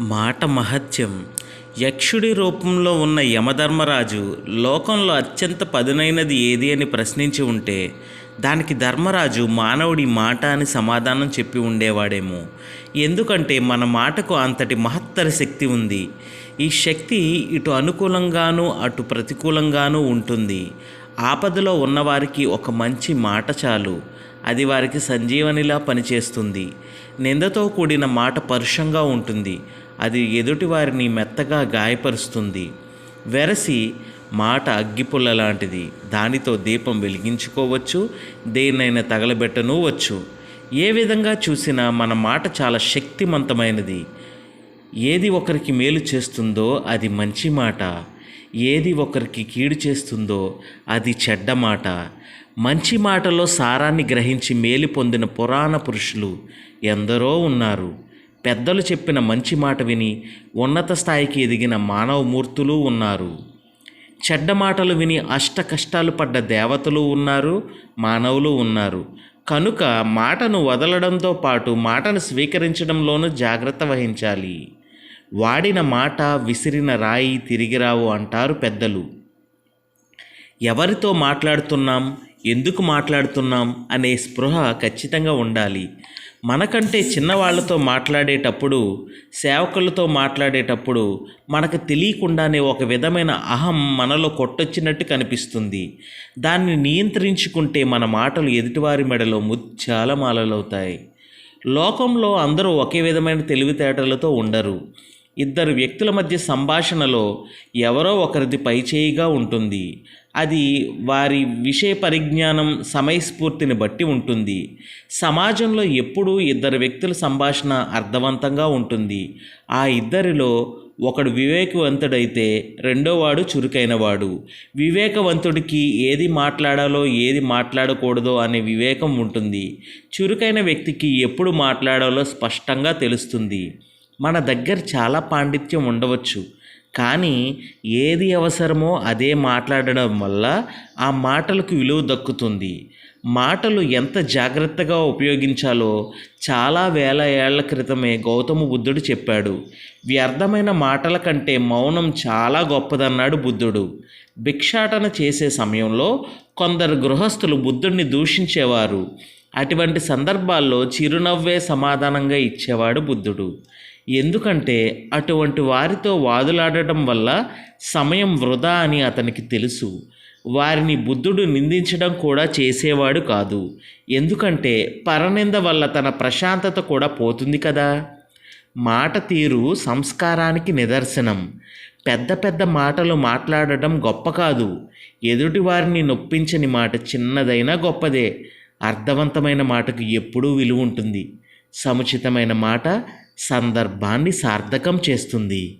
మాట మహత్యం. యక్షుడి రూపంలో ఉన్న యమధర్మరాజు లోకంలో అత్యంత పదునైనది ఏది అని ప్రశ్నించి ఉంటే దానికి ధర్మరాజు మానవుడి మాట అని సమాధానం చెప్పి ఉండేవాడేమో. ఎందుకంటే మన మాటకు అంతటి మహత్తర శక్తి ఉంది. ఈ శక్తి ఇటు అనుకూలంగాను అటు ప్రతికూలంగానూ ఉంటుంది. ఆపదలో ఉన్నవారికి ఒక మంచి మాట చాలు. అది వారికి సంజీవనిలా పనిచేస్తుంది. నిందతో కూడిన మాట పరుషంగా ఉంటుంది. అది ఎదుటివారిని మెత్తగా గాయపరుస్తుంది. వెరసి మాట అగ్గిపుల్ల లాంటిది. దానితో దీపం వెలిగించుకోవచ్చు. దేన్నైనా తగలబెట్టను వచ్చు. ఏ విధంగా చూసినా మన మాట చాలా శక్తివంతమైనది ఏది ఒకరికి మేలు చేస్తుందో అది మంచి మాట. ఏది ఒకరికి కీడు చేస్తుందో అది చెడ్డ మాట. మంచి మాటలో సారాన్ని గ్రహించి మేలు పొందిన పురాణ పురుషులు ఎందరో ఉన్నారు. పెద్దలు చెప్పిన మంచి మాట విని ఉన్నత స్థాయికి ఎదిగిన మానవ మూర్తులు ఉన్నారు. చెడ్డ మాటలు విని అష్ట కష్టాలు పడ్డ దేవతలు ఉన్నారు మానవులు ఉన్నారు. కనుక మాటను వదలడంతో పాటు మాటను స్వీకరించడంలోనూ జాగ్రత్త వహించాలి. వాడిన మాట విసిరిన రాయి తిరిగిరావు అంటారు పెద్దలు. ఎవరితో మాట్లాడుతున్నాం? ఎందుకు మాట్లాడుతున్నాం అనే స్పృహ ఖచ్చితంగా ఉండాలి. మనకంటే చిన్నవాళ్ళతో మాట్లాడేటప్పుడు సేవకులతో మాట్లాడేటప్పుడు మనకు తెలియకుండానే ఒక విధమైన అహం మనలో కొట్టొచ్చినట్టు కనిపిస్తుంది. దాన్ని నియంత్రించుకుంటే మన మాటలు ఎదుటివారి మెడలో ముత్యాల మాలలవుతాయి లోకంలో అందరూ ఒకే విధమైన తెలివితేటలతో ఉండరు. ఇద్దరు వ్యక్తుల మధ్య సంభాషణలో ఎవరో ఒకరిది పైచేయిగా ఉంటుంది. అది వారి విషయ పరిజ్ఞానం సమయస్ఫూర్తిని బట్టి ఉంటుంది. సమాజంలో ఎప్పుడూ ఇద్దరు వ్యక్తుల సంభాషణ అర్థవంతంగా ఉంటుంది. ఆ ఇద్దరిలో ఒకడు వివేకవంతుడైతే రెండోవాడు చురుకైనవాడు. వివేకవంతుడికి ఏది మాట్లాడాలో ఏది మాట్లాడకూడదో అనే వివేకం ఉంటుంది. చురుకైన వ్యక్తికి ఎప్పుడు మాట్లాడాలో స్పష్టంగా తెలుస్తుంది. మన దగ్గర చాలా పాండిత్యం ఉండవచ్చు. కానీ ఏది అవసరమో అదే మాట్లాడడం వల్ల ఆ మాటలకు విలువ దక్కుతుంది. మాటలు ఎంత జాగ్రత్తగా ఉపయోగించాలో చాలా వేల ఏళ్ళ క్రితమే గౌతమ బుద్ధుడు చెప్పాడు. వ్యర్థమైన మాటల కంటే మౌనం చాలా గొప్పదన్నాడు బుద్ధుడు. భిక్షాటన చేసే సమయంలో కొందరు గృహస్థులు బుద్ధుడిని దూషించేవారు. అటువంటి సందర్భాల్లో చిరునవ్వే సమాధానంగా ఇచ్చేవాడు బుద్ధుడు. ఎందుకంటే అటువంటి వారితో వాదులాడటం వల్ల సమయం వృధా అని అతనికి తెలుసు. వారిని బుద్ధుడు నిందించడం కూడా చేసేవాడు కాదు. ఎందుకంటే పరనింద వల్ల తన ప్రశాంతత కూడా పోతుంది కదా. మాట తీరు సంస్కారానికి నిదర్శనం. పెద్ద పెద్ద మాటలు మాట్లాడటం గొప్ప కాదు. ఎదుటి వారిని నొప్పించని మాట చిన్నదైనా గొప్పదే. అర్థవంతమైన మాటకు ఎప్పుడూ విలువ ఉంటుంది. సముచితమైన మాట సందర్భాన్ని సార్థకం చేస్తుంది.